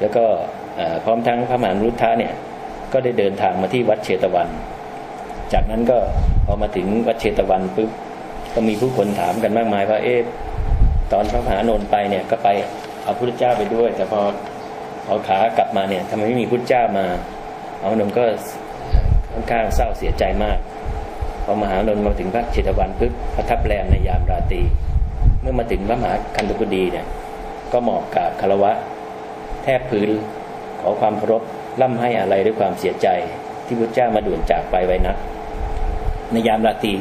แล้วก็พร้อมทั้งพระมหารุทธะเนี่ยก็ได้เดินทางมาที่วัดเชตวัน จากนั้นก็พอมาถึงวัดเชตวันปุ๊บก็มีผู้คนถามกันมากมายว่าเอ๊ะตอนพระมหานนท์ไปเนี่ยก็ไปเอาพุทธเจ้าไปด้วย แต่พอเอาขากลับมาเนี่ยทำไมไม่มีพุทธเจ้ามาเอานนก็ค่อนข้างเศร้าเสียใจมากพอมหานนท์มาถึงพระเชตวันปุ๊บประทับแรมในยามราตรีเมื่อมาถึงพระมหาคันตุกดีเนี่ยก็หมอบกราบคารวะ แทบพื้นขอความเคารพล่ำให้อะไรด้วยความเสียใจ ที่พระเจ้ามาด่วนจากไปไว้นัก ในยามราตรี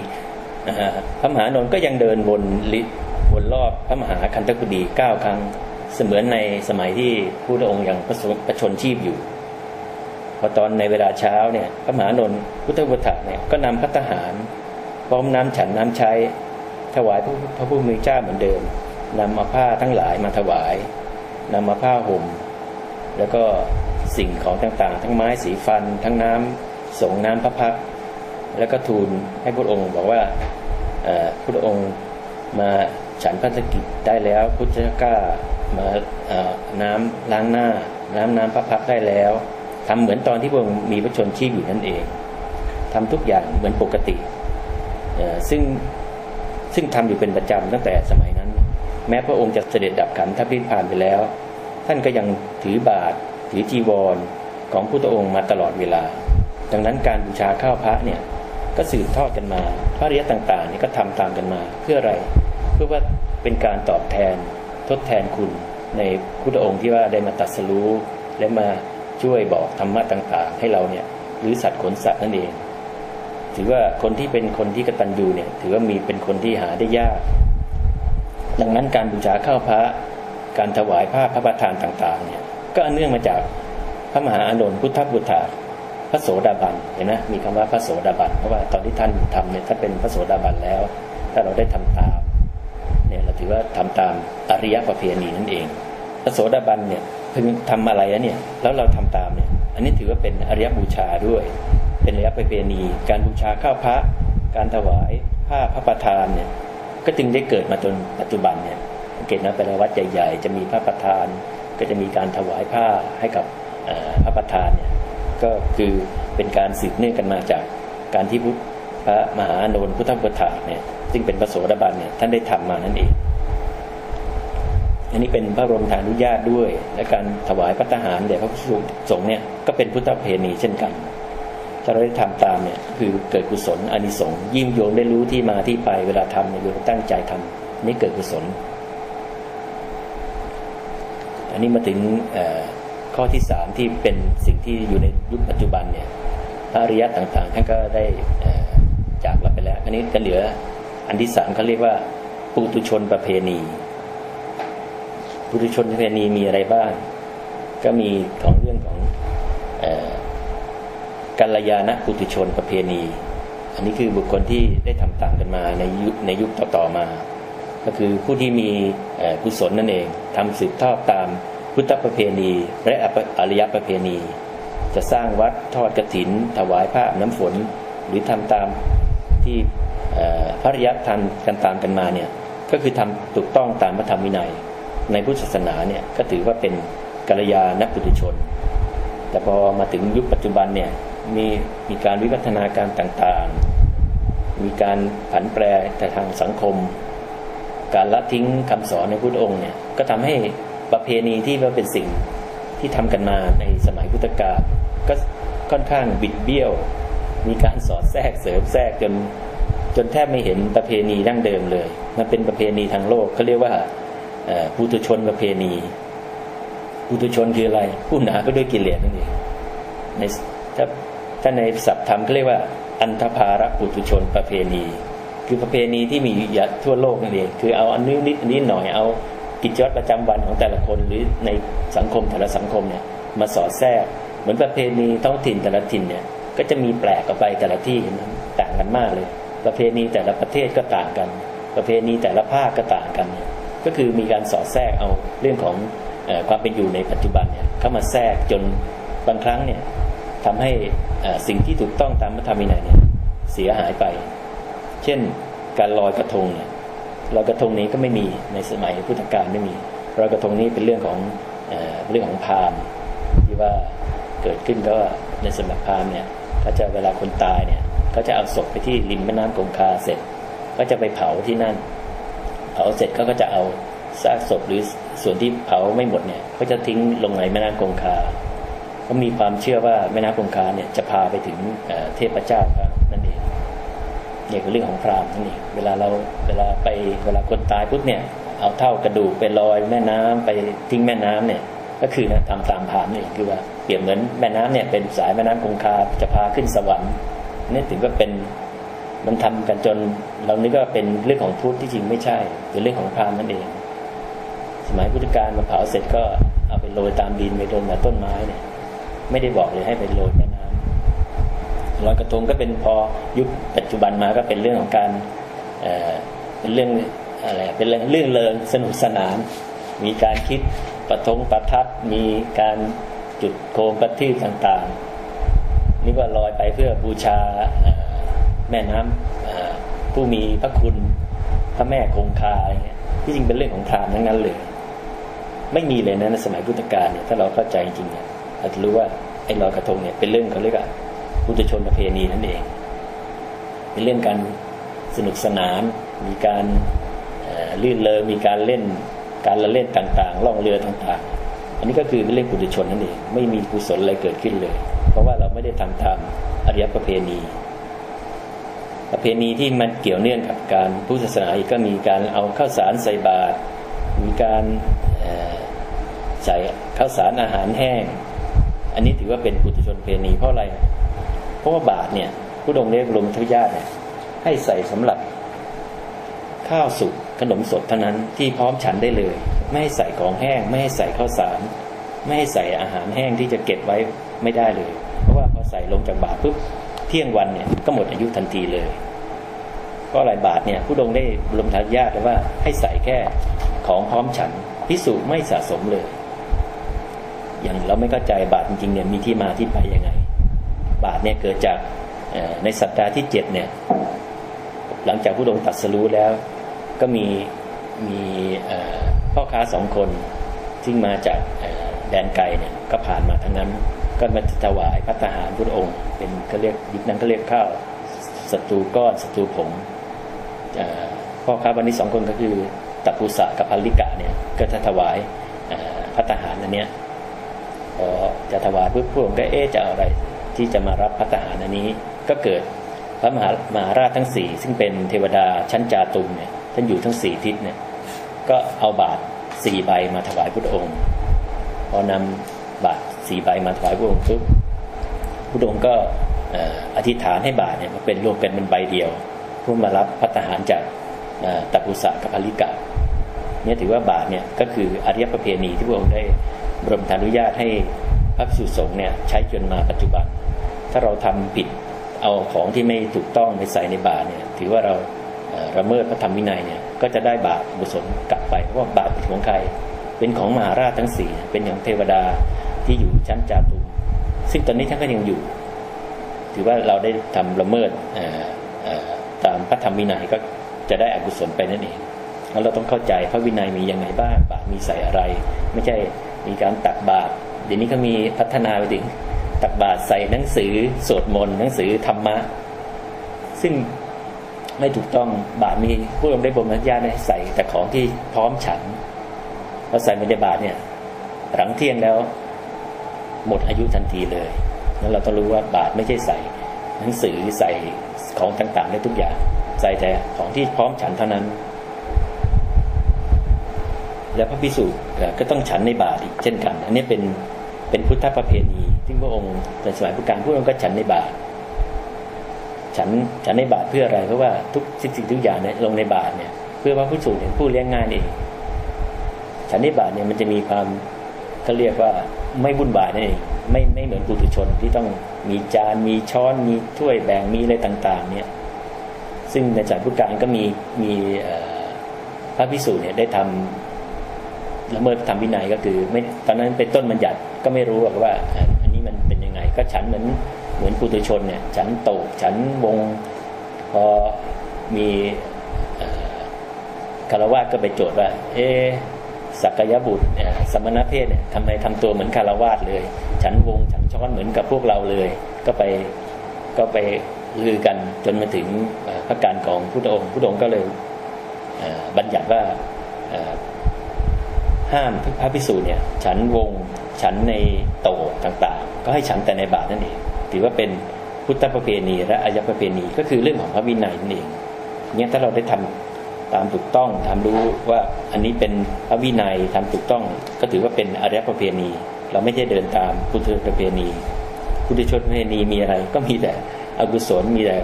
พระมหานนท์ก็ยังเดินวนลิวนรอบพระมหาคันตกุดีเก้าครั้ง เสมือนในสมัยที่พระองค์ยังประชนชีพอยู่พอตอนในเวลาเช้าเนี่ยพระมหานนท์พุทธบุตรเนี่ยก็นำพระทหารพร้อมน้ำฉันน้ำใช้ถวายพระพระผู้มีเจ้าเหมือนเดิมนำมาผ้าทั้งหลายมาถวายนำมาผ้าห่ม แล้วก็สิ่งของต่างๆ ทั้งไม้สีฟัน ทั้งน้ำสงน้ำพระพัก แล้วก็ทูลให้พระองค์บอกว่าพระองค์มาฉันพัฒกิจได้แล้วพุทธเจ้ามาน้ำล้างหน้า น้ำน้ำพระพักได้แล้วทำเหมือนตอนที่พระองค์มีพระชนชีพอยู่นั่นเองทำทุกอย่างเหมือนปกติซึ่งซึ่งทำอยู่เป็นประจำตั้งแต่สมัยนั้น แม้พระองค์จะเสด็จดับขันทัพพิพานไปแล้ว ท่านก็ยังถือบาทถือจีวรของพุทธองค์มาตลอดเวลา ดังนั้นการบูชาข้าวพระเนี่ยก็สืบทอดกันมา พระเรียต่างๆนี่ก็ทำตามกันมาเพื่ออะไร เพื่อว่าเป็นการตอบแทนทดแทนคุณในพุทธองค์ที่ว่าได้มาตัดสรู้และมาช่วยบอกธรรมะต่างๆ ให้เราเนี่ยหรือสัตว์ขนสัตว์นั่นเอง ถือว่าคนที่เป็นคนที่กตัญญูเนี่ยถือว่ามีเป็นคนที่หาได้ยาก ดังนั้นการบูชาข้าวพระ การถวายผ้าพระประทานต่างๆเนี่ยก็เนื่องมาจากพระมหาอานนท์พุทธบุตรพระโสดาบันเห็นไหมมีคำว่าพระโสดาบันเพราะว่าตอนที่ท่านทำเนี่ยท่านเป็นพระโสดาบันแล้ว ถ้าเราได้ทำตามเนี่ยเราถือว่าทำตามอริยประเพณีนั่นเอง พระโสดาบันเนี่ยพึงทำอะไรเนี่ยแล้วเราทำตามเนี่ยอันนี้ถือว่าเป็นอริยบูชาด้วย เป็นอริยประเพณี การบูชาข้าวพระ การถวายผ้าพระประธานเนี่ยก็จึงได้เกิดมาจนปัจจุบันเนี่ย ตนะเป็นวัดใหญ่ ๆ จะมีพระประธาน ก็จะมีการถวายผ้าให้กับพระประธานเนี่ยก็คือเป็นการสืบเนื่องกันมาจากการที่พุทธพระมหาโนนพุทธบุตรเนี่ยซึ่งเป็นพระโสดาบันเนี่ยท่านได้ทำมานั่นเอง อันนี้เป็นพระบรมทานุญาตด้วย และการถวายพระทหารแด่พระพุทธสงฆ์เนี่ยก็เป็นพุทธเพณีเช่นกันถ้าเราได้ทำตามเนี่ยคือเกิดกุศลอานิสงส์ยิ่งโยงได้รู้ที่มาที่ไปเวลาทำเนี่ยโยมตั้งใจทำนี่เกิดกุศล อันนี้มาถึงข้อที่สามที่เป็นสิ่งที่อยู่ในยุคปัจจุบันเนี่ยพระอริยะต่างๆท่านก็ได้จากเราไปแล้ว อันนี้ก็เหลืออันที่สามเขาเรียกว่าปุตุชนประเพณีปุตุชนประเพณีมีอะไรบ้าง ก็มีของเรื่องของกัลยาณปุตุชนประเพณี อันนี้คือบุคคลที่ได้ทำตามกันมาในยุคในยุคต่อๆมา ก็คือผู้ที่มีกุศลนั่นเองทำสืบทอดตามพุทธประเพณี และอริยประเพณี จะสร้างวัดทอดกระถิน ถวายผ้าน้ำฝน หรือทำตามที่พระริยธรรมกันตามกันมาเนี่ยก็คือทำถูกต้องตามพระธรรมวินัย ในพุทธศาสนาเนี่ยก็ถือว่าเป็นกัลยาณปุถุชน แต่พอมาถึงยุคปัจจุบันเนี่ยมีมีการวิวัฒนาการต่างๆ มีการผันแปรแต่ทางสังคม การละทิ้งคำสอนในพุทธองค์เนี่ยก็ทำให้ประเพณีที่ว่าเป็นสิ่งที่ทำกันมาในสมัยพุทธกาลก็ค่อนข้างบิดเบี้ยว มีการสอดแทรกเสริมแทรกจนจนแทบไม่เห็นประเพณีดั้งเดิมเลยมันเป็นประเพณีทางโลกเขาเรียกว่าปุถุชนประเพณีปุถุชนคืออะไรผู้หนาไปด้วยกิเลสนั่นเองในถ้าถ้าในศัพท์ธรรมเขาเรียกว่า อันธพาระปุถุชนประเพณี คือประเพณีที่มีอยู่ทั่วโลกนั่นเองคือเอาอันนี้นิดนี้หน่อยเอากิจวัตรประจำวันของแต่ละคนหรือในสังคมแต่ละสังคมเนี่ยมาสอดแทรก เหมือนประเพณีท้องถิ่นแต่ละถิ่นเนี่ยก็จะมีแปลกออกไปแต่ละที่ต่างกันมากเลย ประเพณีแต่ละประเทศก็ต่างกัน ประเพณีแต่ละภาคก็ต่างกัน ก็คือมีการสอดแทรกเอาเรื่องของความเป็นอยู่ในปัจจุบันเนี่ยเข้ามาแทรกจนบางครั้งเนี่ยทำให้สิ่งที่ถูกต้องตามพระธรรมวินัยเนี่ยเสียหายไป เช่นการลอยกระทงเนี่ยลอยกระทงนี้ก็ไม่มีในสมัยพุทธกาลไม่มีลอยกระทงนี้เป็นเรื่องของเอเรื่องของพราหมณ์ที่ว่าเกิดขึ้นก็ในสมัยพราหมณ์เนี่ยเขาจะเวลาคนตายเนี่ยเขาจะเอาศพไปที่ริมแม่น้ำคงคาเสร็จ ก็จะไปเผาที่นั่น เผาเสร็จเขาก็จะเอาซากศพหรือส่วนที่เผาไม่หมดเนี่ยเขาจะทิ้งลงในแม่น้ำคงคาเขามีความเชื่อว่าแม่น้ำคงคาเนี่ยจะพาไปถึงเเทพเจ้าครับนั่นเอง นี่ยคือเรื่องของพรามนั่นเองเวลาเราเวลาไปเวลาคนตายปุ๊บเนี่ย เอาเท่ากระดูกไปลอยแม่น้ำไปทิ้งแม่น้ำเนี่ย ก็คือนะทำตามพรามนี่คือว่าเปรียบเหมือนแม่น้ำเนี่ยเป็นสายแม่น้ำคงคาจะพาขึ้นสวรรค์นี่ถึงก็เป็นมันทำกันจนเรานึกว่าเป็นเรื่องของพุทธที่จริงไม่ใช่เป็นเรื่องของพรามนั่นเอง สมัยพุทธกาลมาเผาเสร็จก็เอาไปโรยตามดินไปโรยกับต้นไม้เนี่ย ไม่ได้บอกเลยให้ไปโรย ลอยกระทงก็เป็นพอยุคปัจจุบันมาก็เป็นเรื่องของการเเป็นเรื่องอะไรเป็นเรื่องเรื่องเริงสนุกสนาน มีการคิดประทงประทัดมีการจุดโคมประทีปต่างๆ นี่ว่าลอยไปเพื่อบูชาแม่น้ำผู้มีพระคุณพระแม่คงคาอะไรเงี้ยที่จริงเป็นเรื่องของพรามทั้งนั้นเลย ไม่มีเลยนะในสมัยพุทธกาลเนี่ยถ้าเราเข้าใจจริงเนี่ยเราจะรู้ว่าไอ้ลอยกระทงเนี่ยเป็นเรื่องเขาเรียกว่า พุทธชนประเพณีนั่นเองเป็นเรื่องการสนุกสนาน มีการลื่นเลงมีการเล่นการละเล่นต่างๆล่องเรือต่างๆ อันนี้ก็คือเป็นเรื่องปุถุชนนั่นเองไม่มีกุศลอะไรเกิดขึ้นเลย เพราะว่าเราไม่ได้ทำตามอริยประเพณี ประเพณีที่มันเกี่ยวเนื่องกับการพุทธศาสนาอีกก็มีการเอาข้าวสารใส่บาตรมีการใส่ข้าวสารอาหารแห้ง อันนี้ถือว่าเป็นปุถุชนเพณีเพราะอะไร เพราะว่าบาตรเนี่ยผู้ดงเรียกรมทุญาติเนี่ยให้ใส่สำหรับข้าวสุกขนมสดเท่านั้นที่พร้อมฉันได้เลย ไม่ให้ใส่ของแห้ง ไม่ให้ใส่ข้าวสาร ไม่ให้ใส่อาหารแห้งที่จะเก็บไว้ไม่ได้เลย เพราะว่าพอใส่ลงจากบาตรปุ๊บเที่ยงวันเนี่ยก็หมดอายุทันทีเลยก็หลายบาทเนี่ยผู้ดงได้รวมทายาทเลยว่าให้ใส่แค่ของพร้อมฉันพิสูจไม่สะสมเลย อย่างเราไม่เข้าใจบาทจริงๆเนี่ยมีที่มาที่ไปยังไง บาทเนี่ยเกิดจากในสัปดาห์ที่เจ็ดเนี่ย หลังจากผู้ดงตรัดสรู้แล้ว ก็มีมีพ่อค้าสองคนซึ่งมาจากแดนไกลเนี่ยก็ผ่านมาทางนั้น ก็มาถวายพระทหารพุทธองค์ เป็นก็เรียกยุคนั้นก็เรียกข้าวศัตรูก้อนศัตรูผงพ่อค้าวันนี้สองคนก็คือตัปปุสะกับพัลลิกะเนี่ยก็จะถวายพระทหารอันเนี้ยพอจะถวายปุ๊บพวกก็เอ๊จะเอาอะไร ที่จะมารับพระทหารอันนี้ ก็เกิดพระมหามหาราชทั้งสี่ซึ่งเป็นเทวดาชั้นจาตุมเนี่ยท่านอยู่ทั้งสี่ทิศเนี่ยก็เอาบาตรสี่ใบมาถวายพระองค์ พอนำบาตรสี่ใบมาถวายพระองค์ปุ๊บพระองค์ก็อธิษฐานให้บาตรเนี่ยมาเป็นรวมกันเป็นใบเดียวเพื่อมารับพระทหารจากตัปุสะกับภลิกะเนี่ยถือว่าบาทเนี่ยก็คืออริยประเพณีที่พระองค์ได้บรมอนุญาตให้ พระภิกษุสงฆ์เนี่ยใช้จนมาปัจจุบัน ถ้าเราทำผิดเอาของที่ไม่ถูกต้องไปใส่ในบาตรเนี่ยถือว่าเราระเมิดพระธรรมวินัยเนี่ยก็จะได้บาปบุศลกลับไปเพราะว่าบาปเป็นของใครเป็นของมหาราชทั้งสี่เป็นของเทวดาที่อยู่ชั้นจาตุมซึ่งตอนนี้ท่านก็ยังอยู่ ถือว่าเราได้ทำละเมิดตามพระธรรมวินัยก็จะได้อกุศลไปนั่นเองแล้วเราต้องเข้าใจพระวินัยมียังไงบ้างบาตรมีใส่อะไร ไม่ใช่มีการตักบาตร ดี๋ยวนี้ก็มีพัฒนาไปถึงตักบาตรใส่หนังสือสวดมนต์หนังสือธรรมะ ซึ่งไม่ถูกต้องบาตรมีผู้ลงได้บรมอนุญาตให้ใส่แต่ของที่พร้อมฉันพอใส่ไม่ในบาตรเนี่ย หลังเที่ยงแล้ว หมดอายุทันทีเลยนั้นเราต้องรู้ว่าบาตรไม่ใช่ใส่หนังสือใส่ของต่างๆได้ทุกอย่าง ใส่แต่ของที่พร้อมฉันเท่านั้น และพระพิสุก็ต้องฉันในบาตรอีกเช่นกัน อันนี้เป็น เป็นพุทธประเพณีที่พระองค์ในสมัยพุทธกาลพระองค์ก็ฉันในบาตรฉันฉันในบาตรเพื่ออะไรเพราะว่าทุกสิ่งทุกอย่างเนี่ยลงในบาตรเนี่ย เพื่อพระพิสุเนี่ยผู้เลี้ยงงานเองฉันในบาตรเนี่ยมันจะมีความเขาเรียกว่าไม่วุ่นวายนั่นเองไม่ไม่เหมือนปุถุชนที่ต้องมีจานมีช้อนมีถ้วยแบ่งมีอะไรต่าง ๆ เนี่ย ซึ่งในสมัยพุทธกาลก็มีมีพระพิสุเนี่ยได้ทำละเมิดธรรมวินัยก็คือ ไม่ตอนนั้นเป็นต้นบัญญัติ ก็ไม่รู้หรอกว่าอันนี้มันเป็นยังไง ก็ฉันเหมือนเหมือนปุถุชนเนี่ย ฉันโตกฉันวงพอมีคารวะก็ไปโจทย์ว่า เอสักยบุตรเอ่อสมณเพศเนี่ยทำไมทำตัวเหมือนคารวาสเลย ฉันวงฉันช้อนเหมือนกับพวกเราเลย ก็ไปก็ไปลือกันจนมาถึงเอ่อพระการของพุทธองค์พุทธองค์ก็เลยบัญญัติว่าห้ามพระภิกษุเนี่ย ฉันวง ฉันในโตต่างๆ ก็ให้ฉันแต่ในบาทนั่นเองถือว่าเป็นพุทธประเพณีและอายประเพณีก็คือเรื่องของพระวินัยนั่นเองเนี่ยถ้าเราได้ทำตามถูกต้องทำรู้ว่าอันนี้เป็นพระวินัยทำถูกต้อง ก็ถือว่าเป็นอารยประเพณี เราไม่ใช่เดินตามพุทธประเพณีพุทธชนประเพณีมีอะไร ก็มีแต่อกุศลมีแต่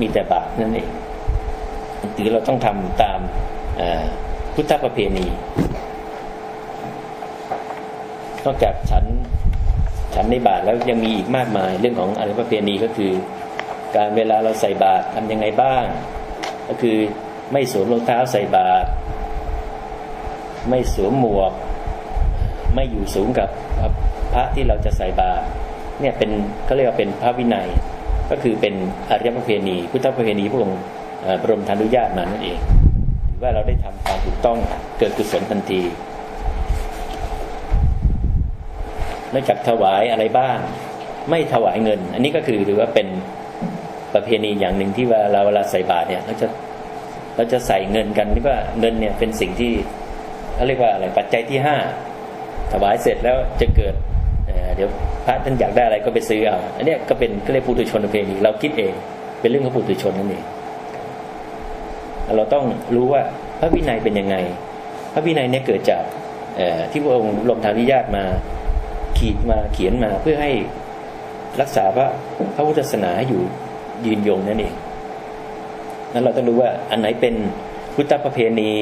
มีแต่บาปนั่นเองถือเราต้องทำตามพุทธประเพณี นอกจากฉันฉันในบาทแล้วยังมีอีกมากมาย เรื่องของอะไรประเพณีก็คือ การเวลาเราใส่บาตรทำยังไงบ้าง ก็คือไม่สวมรองเท้าใส่บาตรไม่สวมหมวก ไม่อยู่สูงกับพระที่เราจะใส่บาตรเนี่ยเป็นเขาเรียกว่าเป็นพระวินัย ก็คือเป็นอริยประเพณี พุทธประเพณีพระองค์บรมธานุญาตมานั่นเองถือว่าเราได้ทำตามถูกต้องเกิดกุศลทันที นอกจากถวายอะไรบ้าง ไม่ถวายเงิน อันนี้ก็คือถือว่าเป็นประเพณีอย่างหนึ่งที่ว่าเราเวลาใส่บาตรเนี่ยเราจะเราจะใส่เงินกันนี่ว่าเงินเนี่ยเป็นสิ่งที่เขาเรียกว่าอะไรปัจจัยที่ห้าถวายเสร็จแล้วจะเกิดเเดี๋ยวพระท่านอยากได้อะไรก็ไปซื้อเอาอันนี้ก็เป็นก็เรียกปุถุชนประเพณีเราคิดเอง เป็นเรื่องของปุถุชนนั่นเองเราต้องรู้ว่าพระวินัยเป็นยังไง พระวินัยเนี่ยเกิดจากที่พระองค์ลงทางนิยาตมา ขีดมาเขียนมาเพื่อให้รักษาพระพระพุทธศาสนาให้อยู่ยืนยงนั่นเองนั้นเราต้องรู้ว่าอันไหนเป็นพุทธประเพณี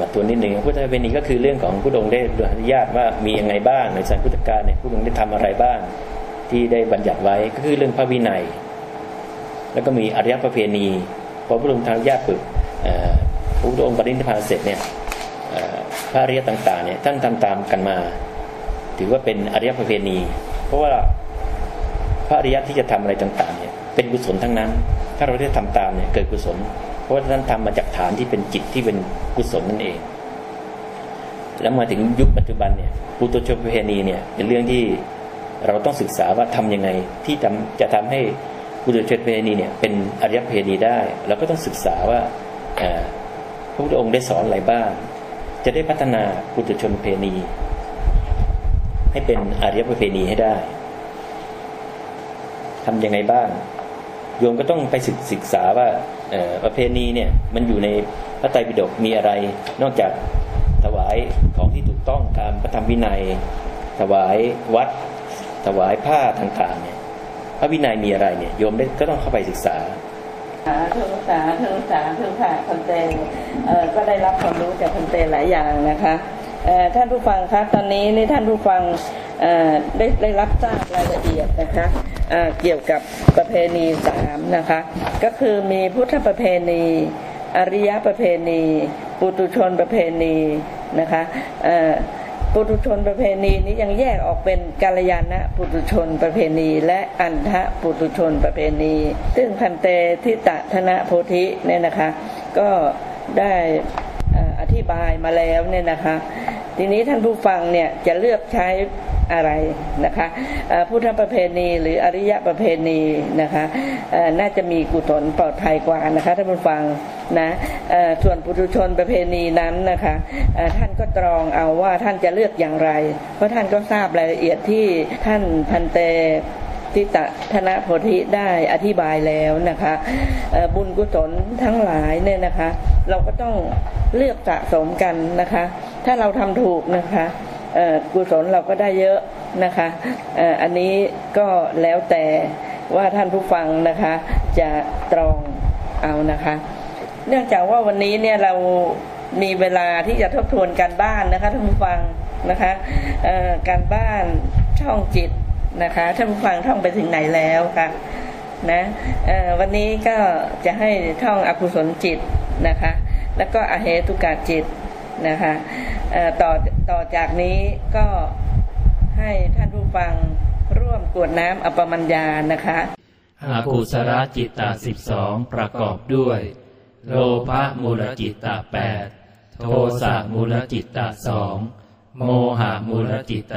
มาตัวนิดหนึ่งพุทธประเพณีก็คือเรื่องของพระองค์ได้อนุญาตว่ามียังไงบ้างในสายพุทธกาลเนี่ยพระองค์ได้ทำอะไรบ้าง ที่ได้บัญญัติไว้ก็คือเรื่องพระวินัย แล้วก็มีอริยประเพณีพอพระองค์ทางญาติปึกพระองค์ปรินิพพานเสร็จเนี่ยพระอริยต่างๆเนี่ยท่านทำตามกันมา ถือว่าเป็นอริยประเพณี เพราะว่าพระอริยที่จะทำอะไรต่างๆเนี่ยเป็นกุศลทั้งนั้น ถ้าเราได้ทำตามเนี่ยเกิดกุศล เพราะว่าท่านทำมาจากฐานที่เป็นจิตที่เป็นกุศลนั่นเอง แล้วมาถึงยุคปัจจุบันเนี่ยปุตุชนประเพณีเนี่ยเป็นเรื่องที่เราต้องศึกษาว่าทำยังไงที่จะทำให้ปุตุชนประเพณีเนี่ยเป็นอริยประเพณีได้เราก็ต้องศึกษาว่าพระพุทธองค์ได้สอนอะไรบ้าง จะได้พัฒนาปุตุชนประเพณี ให้เป็นอาริยประเพณีให้ได้ทำยังไงบ้าง โยมก็ต้องไปศึกศกษาว่าประเพณีเนี่ยมันอยู่ในพระไตรปิฎกมีอะไร นอกจากถวายของที่ถูกต้องตามพระธรรมวินัย ถวายวัด ถวายผ้าต่างๆเนี่ยพระวินัยมีอะไรเนี่ยโยมก็ต้องเข้าไปศึกษาสาธุสาธุสาธุค่ะพันเตก็ได้รับความรู้จากพันเตหลายอย่างนะคะ ท่านผู้ฟังคะตอนนี้นี่ท่านผู้ฟังได้ได้รับทราบรายละเอียดนะคะเกี่ยวกับประเพณีสามนะคะก็คือมีพุทธประเพณี อริยประเพณี ปุตุชนประเพณีนะคะปุตุชนประเพณีนี้ยังแยกออกเป็นกาลยานะปุตุชนประเพณี และอันทะปุตุชนประเพณี ซึ่งพันเตทิตะธนะโพธิเนี่ยนะคะก็ได้ ธิบายมาแล้วเนี่ยนะคะ ทีนี้ท่านผู้ฟังเนี่ยจะเลือกใช้อะไรนะคะพุทธประเพณีหรืออริยประเพณีนะคะน่าจะมีกุศลปลอดภัยกว่านะคะท่านผู้ฟังนะส่วนปุถุชนประเพณีนั้นนะคะท่านก็ตรองเอาว่าท่านจะเลือกอย่างไร เพราะท่านก็ทราบรายละเอียดที่ท่านพันเต ทิตะธนโพธิได้อธิบายแล้วนะคะบุญกุศลทั้งหลายเนี่ยนะคะ เราก็ต้องเลือกสะสมกันนะคะ ถ้าเราทำถูกนะคะกุศลเราก็ได้เยอะนะคะอ,อันนี้ก็แล้วแต่ว่าท่านผู้ฟังนะคะจะตรองเอานะคะ เนื่องจากว่าวันนี้เนี่ยเรามีเวลาที่จะทบทวนการบ้านนะคะท่านผู้ฟังนะคะการบ้านช่องจิต นะคะท่านผู้ฟังท่องไปถึงไหนแล้วค่ะนะวันนี้ก็จะให้ท่องอกุศลจิตนะคะ แล้วก็อเหตุกาจิตนะคะต่อต่อจากนี้ก็ให้ท่านผู้ฟังร่วมกรวดน้ำอปมัญญานะคะอากุศลจิตตาสิบสองประกอบด้วย โลภะมูลจิตตาแปดโทสะมูลจิตตะสองโมหะมูลจิตตะ